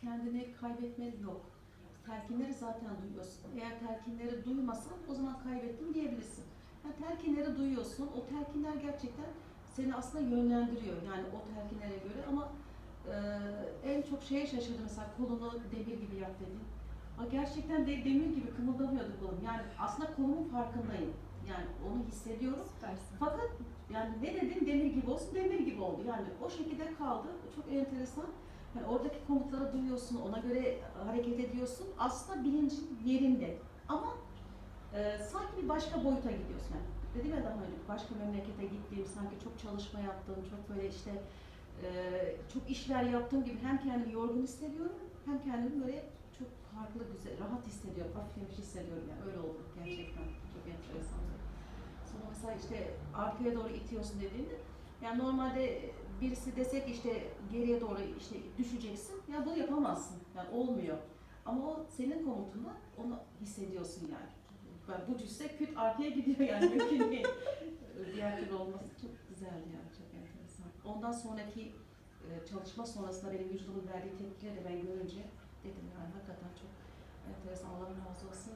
kendini kaybetme yok. Telkinleri zaten duyuyorsun. Eğer telkinleri duymasan o zaman kaybettim diyebilirsin. Yani telkinleri duyuyorsun. O telkinler gerçekten seni aslında yönlendiriyor. Yani o telkinlere göre ama e, en çok şeye şaşırdım mesela kolunu demir gibi yap dedin. Aa, gerçekten de demir gibi kımıldamıyordu kolum. Yani aslında kolumun farkındayım. Yani onu hissediyorum. Süpersin. Fakat yani ne dedin demir gibi olsun demir gibi oldu. Yani o şekilde kaldı. Çok enteresan. Yani oradaki komutları duyuyorsun, ona göre hareket ediyorsun. Aslında bilincin yerinde. Ama e, sanki bir başka boyuta gidiyorsun. Yani dedim ya daha önce başka memlekete gittiğim, sanki çok çalışma yaptığım, çok böyle işte e, çok işler yaptığım gibi hem kendimi yorgun hissediyorum hem kendimi böyle çok farklı, güzel, rahat hissediyorum, hafiflemiş hissediyorum yani öyle oldu gerçekten. Çok enteresan. Sonra mesela işte arkaya doğru itiyorsun dediğinde yani normalde birisi desek işte geriye doğru işte düşeceksin. Ya bunu yapamazsın. Yani olmuyor. Ama o senin komutunda onu hissediyorsun yani. Yani bu cüsse küt arkaya gidiyor yani mümkün değil. Diğer türlü olması çok güzeldi yani çok enteresan. Ondan sonraki e, çalışma sonrasında benim vücudumun verdiği tepkileri de ben görünce dedim yani hakikaten çok enteresan Allah razı olsun.